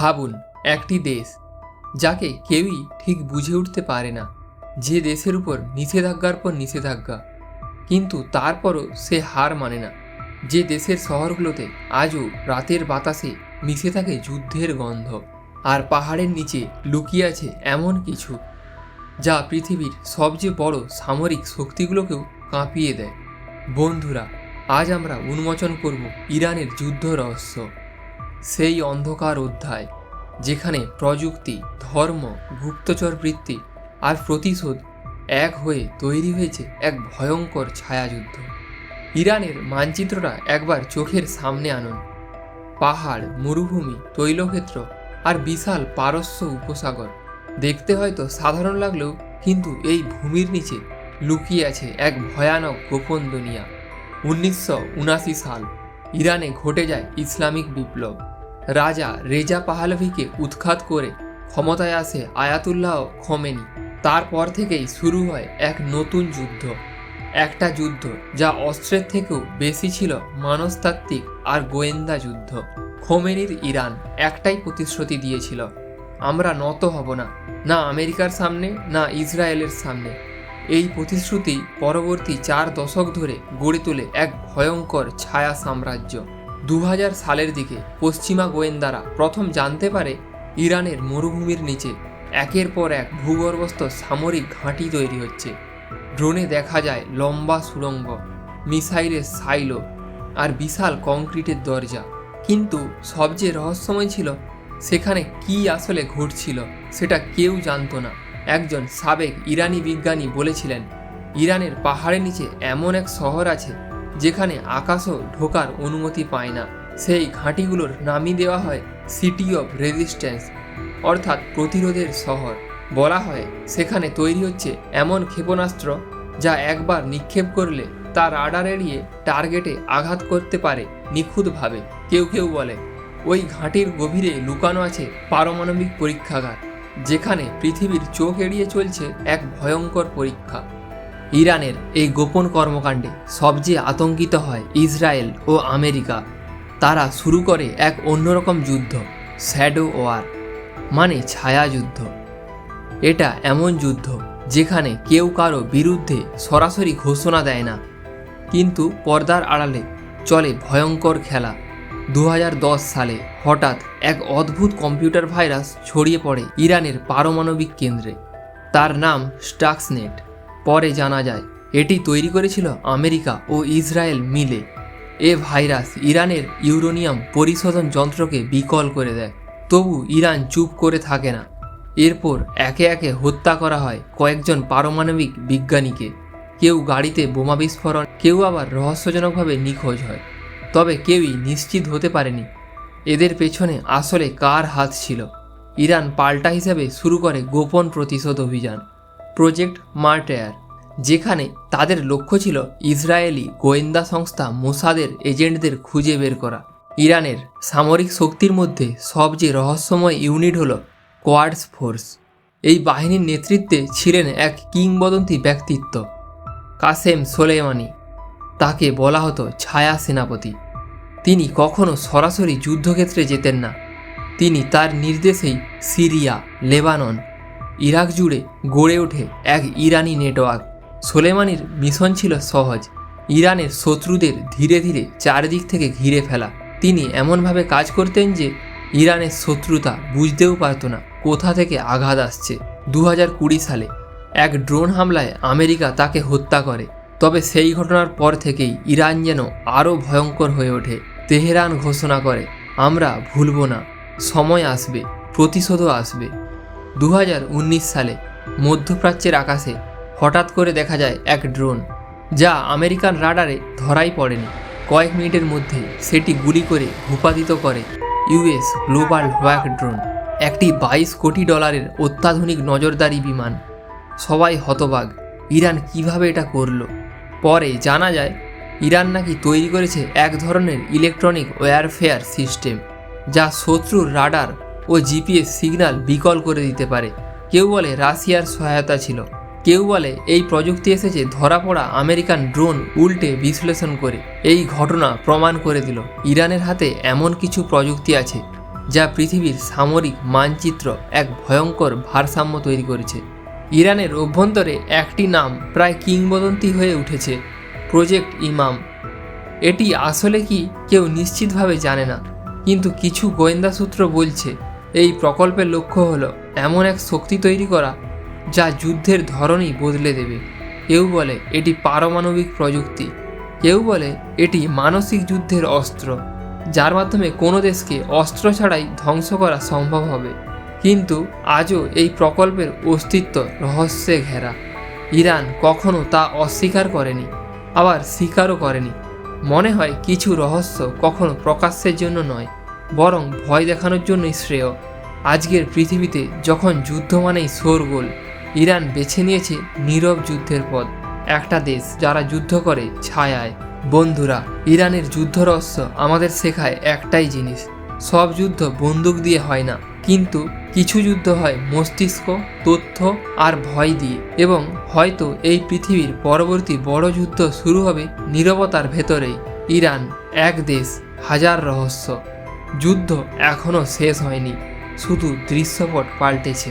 ভাবুন, একটি দেশ, যাকে কেউই ঠিক বুঝে উঠতে পারে না। যে দেশের উপর নিষেধাজ্ঞার পর নিষেধাজ্ঞা, কিন্তু তারপরও সে হার মানে না। যে দেশের শহরগুলোতে আজও রাতের বাতাসে মিশে থাকে যুদ্ধের গন্ধ, আর পাহাড়ের নিচে লুকিয়ে আছে এমন কিছু, যা পৃথিবীর সবচেয়ে বড় সামরিক শক্তিগুলোকেও কাঁপিয়ে দেয়। বন্ধুরা, আজ আমরা উন্মোচন করব ইরানের যুদ্ধ রহস্য সেই অন্ধকার অধ্যায়। যেখানে প্রযুক্তি, ধর্ম, গুপ্তচর বৃত্তি আর প্রতিশোধ এক হয়ে তৈরি হয়েছে এক ভয়ঙ্কর ছায়াযুদ্ধ। ইরানের মানচিত্রটা একবার চোখের সামনে আনুন। পাহাড়, মরুভূমি, তৈলক্ষেত্র আর বিশাল পারস্য উপসাগর। দেখতে হয়তো সাধারণ লাগলেও কিন্তু এই ভূমির নিচে লুকিয়ে আছে এক ভয়ানক গোপন দুনিয়া। উনিশশো উনাশি সাল, ইরানে ঘটে যায় ইসলামিক বিপ্লব। রাজা রেজা পাহালভিকে উৎখাত করে ক্ষমতায় আসে আয়াতুল্লাহ খমেনি তারপর থেকেই শুরু হয় এক নতুন যুদ্ধ। একটা যুদ্ধ যা অস্ত্রের থেকেও বেশি ছিল মানসতাত্ত্বিক আর গোয়েন্দা যুদ্ধ। খোমেনির ইরান একটাই প্রতিশ্রুতি দিয়েছিল, আমরা নত হব না না আমেরিকার সামনে, না ইসরায়েলের সামনে। এই প্রতিশ্রুতি পরবর্তী চার দশক ধরে গড়ে তোলে এক ভয়ঙ্কর ছায়া সাম্রাজ্য। দু হাজার সালের দিকে পশ্চিমা গোয়েন্দারা প্রথম জানতে পারে ইরানের মরুভূমির নিচে একের পর এক ভূগর্ভস্থ সামরিক ঘাঁটি তৈরি হচ্ছে। ড্রোনে দেখা যায় লম্বা সুড়ঙ্গ মিসাইলের সাইলো আর বিশাল কংক্রিটের দরজা। কিন্তু সবচেয়ে রহস্যময় ছিল, সেখানে কি আসলে ঘটছিল সেটা কেউ জানতো না। একজন সাবেক ইরানি বিজ্ঞানী বলেছিলেন, ইরানের পাহাড়ের নিচে এমন এক শহর আছে যেখানে আকাশও ঢোকার অনুমতি পায় না। সেই ঘাঁটিগুলোর নামই দেওয়া হয় সিটি অফ রেজিস্ট্যান্স অর্থাৎ প্রতিরোধের শহর। বলা হয় সেখানে তৈরি হচ্ছে এমন ক্ষেপণাস্ত্র যা একবার নিক্ষেপ করলে তার রাডার এড়িয়ে টার্গেটে আঘাত করতে পারে নিখুঁতভাবে। কেউ কেউ বলে, ওই ঘাঁটির গভীরে লুকানো আছে পারমাণবিক পরীক্ষাগার, যেখানে পৃথিবীর চোখ এড়িয়ে চলছে এক ভয়ঙ্কর পরীক্ষা। ইরানের এই গোপন কর্মকাণ্ডে সবচেয়ে আতঙ্কিত হয় ইসরায়েল ও আমেরিকা। তারা শুরু করে এক অন্যরকম যুদ্ধ, শ্যাডো ওয়ার মানে ছায়া যুদ্ধ। এটা এমন যুদ্ধ যেখানে কেউ কারও বিরুদ্ধে সরাসরি ঘোষণা দেয় না, কিন্তু পর্দার আড়ালে চলে ভয়ঙ্কর খেলা। দু হাজার দশ সালে হঠাৎ এক অদ্ভুত কম্পিউটার ভাইরাস ছড়িয়ে পড়ে ইরানের পারমাণবিক কেন্দ্রে। তার নাম স্টাক্সনেট। পরে জানা যায়, এটি তৈরি করেছিল আমেরিকা ও ইসরায়েল মিলে। এ ভাইরাস ইরানের ইউরোনিয়াম পরিশোধন যন্ত্রকে বিকল করে দেয়। তবু ইরান চুপ করে থাকে না। এরপর একে একে হত্যা করা হয় কয়েকজন পারমাণবিক বিজ্ঞানীকে। কেউ গাড়িতে বোমা বিস্ফোরণ, কেউ আবার রহস্যজনকভাবে নিখোঁজ হয়। তবে কেউই নিশ্চিত হতে পারেনি। এদের পেছনে আসলে কার হাত ছিল? ইরান পাল্টা হিসেবে শুরু করে গোপন প্রতিশোধ অভিযান। প্রজেক্ট মার্টেয়ার, যেখানে তাদের লক্ষ্য ছিল ইসরায়েলি গোয়েন্দা সংস্থা মোসাদের এজেন্টদের খুঁজে বের করা। ইরানের সামরিক শক্তির মধ্যে সবচেয়ে রহস্যময় ইউনিট হল কোয়াডস ফোর্স। এই বাহিনীর নেতৃত্বে ছিলেন এক কিংবদন্তি ব্যক্তিত্ব, কাসেম সোলেমানি তাকে বলা হতো ছায়া সেনাপতি। তিনি কখনো সরাসরি যুদ্ধক্ষেত্রে যেতেন না। তিনি তার নির্দেশেই সিরিয়া, লেবানন ইরাক জুড়ে গড়ে ওঠে এক ইরানি নেটওয়ার্ক। সোলেমানির মিশন ছিল সহজ। ইরানের শত্রুদের ধীরে ধীরে চারিদিক থেকে ঘিরে ফেলা। তিনি এমনভাবে কাজ করতেন যে, ইরানের শত্রুতা বুঝতেও পারত না কোথা থেকে আঘাত আসছে। দু সালে এক ড্রোন হামলায় আমেরিকা তাকে হত্যা করে। তবে সেই ঘটনার পর থেকেই ইরান যেন আরও ভয়ঙ্কর হয়ে ওঠে। তেহরান ঘোষণা করে, আমরা ভুলব না। সময় আসবে, প্রতিশোধও আসবে। দু হাজার উনিশ সালে মধ্যপ্রাচ্যের আকাশে হঠাৎ করে দেখা যায় এক ড্রোন, যা আমেরিকান রাডারে ধরাই পড়েনি। কয়েক মিনিটের মধ্যে সেটি গুলি করে ভূপাতিত করে ইউএস গ্লোবাল হোয়াক ড্রোন, একটি বাইশ কোটি ডলারের অত্যাধুনিক নজরদারি বিমান। সবাই হতবাগ ইরান কীভাবে এটা করল? পরে জানা যায়, ইরান নাকি তৈরি করেছে এক ধরনের ইলেকট্রনিক ওয়ারফেয়ার সিস্টেম, যা শত্রুর রাডার ও জিপিএস সিগন্যাল বিকল করে দিতে পারে। কেউ বলে রাশিয়ার সহায়তা ছিল। কেউ বলে এই প্রযুক্তি এসেছে ধরা পড়া আমেরিকান ড্রোন উল্টে বিশ্লেষণ করে। এই ঘটনা প্রমাণ করে দিল, ইরানের হাতে এমন কিছু প্রযুক্তি আছে যা পৃথিবীর সামরিক মানচিত্র এক ভয়ঙ্কর ভারসাম্য তৈরি করেছে। ইরানের অভ্যন্তরে একটি নাম প্রায় কিংবদন্তি হয়ে উঠেছে, প্রজেক্ট ইমাম। এটি আসলে কি কেউ নিশ্চিতভাবে জানে না, কিন্তু কিছু গোয়েন্দা সূত্র বলছে এই প্রকল্পের লক্ষ্য হলো এমন এক শক্তি তৈরি করা যা যুদ্ধের ধরনই বদলে দেবে। কেউ বলে এটি পারমাণবিক প্রযুক্তি, কেউ বলে এটি মানসিক যুদ্ধের অস্ত্র, যার মাধ্যমে কোনো দেশকে অস্ত্র ছাড়াই ধ্বংস করা সম্ভব হবে। কিন্তু আজও এই প্রকল্পের অস্তিত্ব রহস্যে ঘেরা। ইরান কখনো তা অস্বীকার করেনি, আবার স্বীকারও করেনি। মনে হয় কিছু রহস্য কখনো প্রকাশ্যের জন্য নয়। বরং ভয় দেখানোর জন্যই শ্রেয়। আজকের পৃথিবীতে যখন যুদ্ধ মানেই শোরগোল, ইরান বেছে নিয়েছে নীরব যুদ্ধের পথ। একটা দেশ যারা যুদ্ধ করে ছায়ায়। বন্ধুরা, ইরানের যুদ্ধ রহস্য আমাদের শেখায় একটাই জিনিস। সব যুদ্ধ বন্দুক দিয়ে হয় না। কিন্তু কিছু যুদ্ধ হয় মস্তিষ্ক, তথ্য আর ভয় দিয়ে। এবং হয়তো এই পৃথিবীর পরবর্তী বড় যুদ্ধ শুরু হবে নীরবতার ভেতরেই। ইরান, এক দেশ, হাজার রহস্য। যুদ্ধ এখনও শেষ হয়নি শুধু দৃশ্যপট পাল্টেছে।